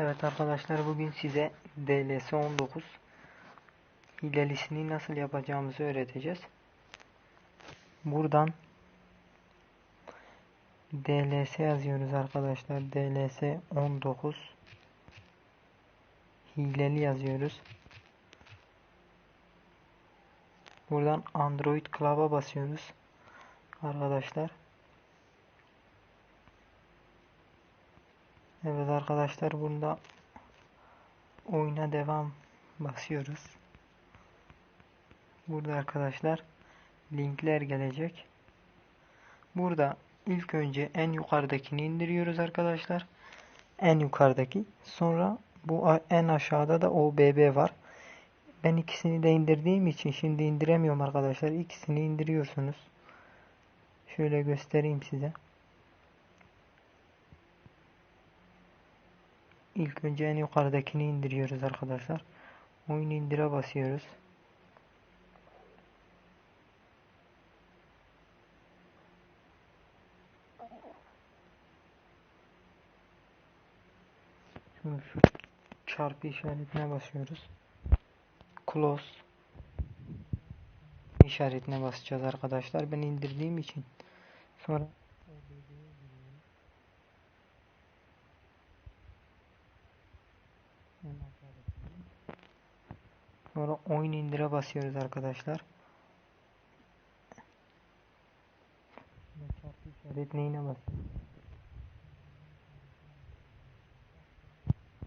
Evet arkadaşlar bugün size DLS 19 hilelisini nasıl yapacağımızı öğreteceğiz. Buradan DLS yazıyoruz arkadaşlar. DLS 19 hileli yazıyoruz. Buradan Android Club'a basıyoruz. Arkadaşlar. Evet arkadaşlar bunda oyuna devam basıyoruz. Burada arkadaşlar linkler gelecek. Burada ilk önce en yukarıdakini indiriyoruz arkadaşlar. En yukarıdaki. Sonra bu en aşağıda da OBB var. Ben ikisini de indirdiğim için şimdi indiremiyorum arkadaşlar. İkisini indiriyorsunuz. Şöyle göstereyim size. İlk önce en yukarıdakini indiriyoruz arkadaşlar. Oyun indire basıyoruz. Şimdi şu çarpı işaretine basıyoruz. Close işaretine basacağız arkadaşlar. Ben indirdiğim için sonra Sonra oyun indire basıyoruz arkadaşlar. Çarpı işaret neyine basıyoruz?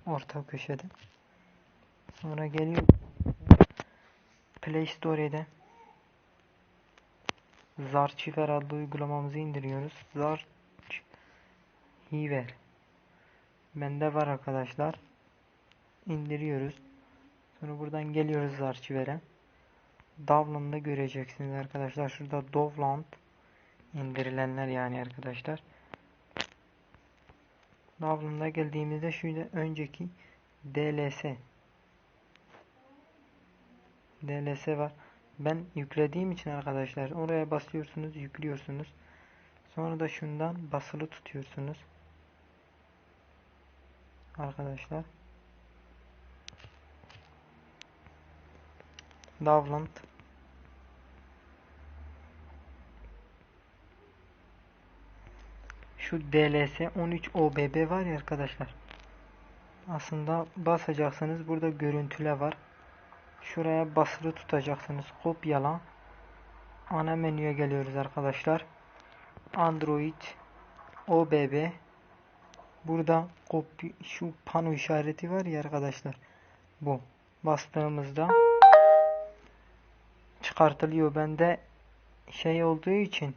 Orta köşede. Sonra geliyor Play Store'de Zarchiver adlı uygulamamızı indiriyoruz. Zarchiver Bende var arkadaşlar. İndiriyoruz. Sonra buradan geliyoruz arşivere. Dovland'da göreceksiniz arkadaşlar. Şurada Dovland indirilenler yani arkadaşlar. Dovland'a geldiğimizde şöyle önceki DLS DLS var. Ben yüklediğim için arkadaşlar oraya basıyorsunuz, yüklüyorsunuz. Sonra da şundan basılı tutuyorsunuz. Arkadaşlar. Davlant. Şu DLS 13 OBB var ya arkadaşlar. Aslında basacaksınız burada görüntüle var. Şuraya basılı tutacaksınız kopyala. Ana menüye geliyoruz arkadaşlar. Android OBB burada kopya şu pano işareti var ya arkadaşlar. Bu. Bastığımızda çıkartılıyor. Bende şey olduğu için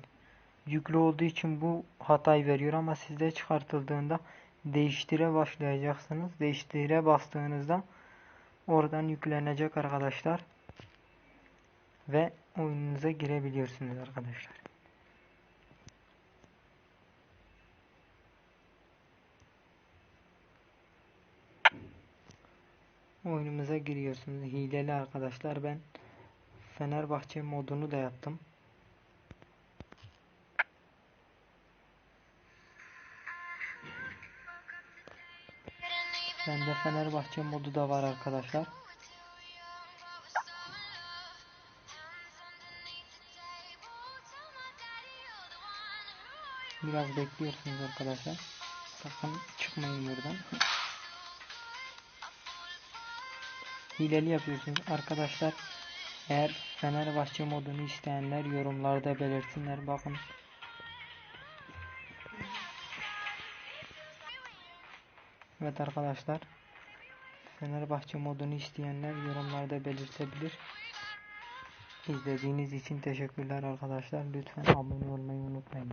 yüklü olduğu için bu hatayı veriyor ama sizde çıkartıldığında değiştire başlayacaksınız. Değiştire bastığınızda oradan yüklenecek arkadaşlar. Ve oyununuza girebiliyorsunuz arkadaşlar. Oyunumuza giriyorsunuz. Hileli arkadaşlar ben Fenerbahçe modunu da yaptım. Bende Fenerbahçe modu da var arkadaşlar. Biraz bekliyorsunuz arkadaşlar. Sakın çıkmayın buradan. Hileli yapıyorsunuz arkadaşlar. Eğer Fenerbahçe modunu isteyenler yorumlarda belirtinler. Bakın. Evet arkadaşlar. Fenerbahçe modunu isteyenler yorumlarda belirtebilir. İzlediğiniz için teşekkürler arkadaşlar. Lütfen abone olmayı unutmayın.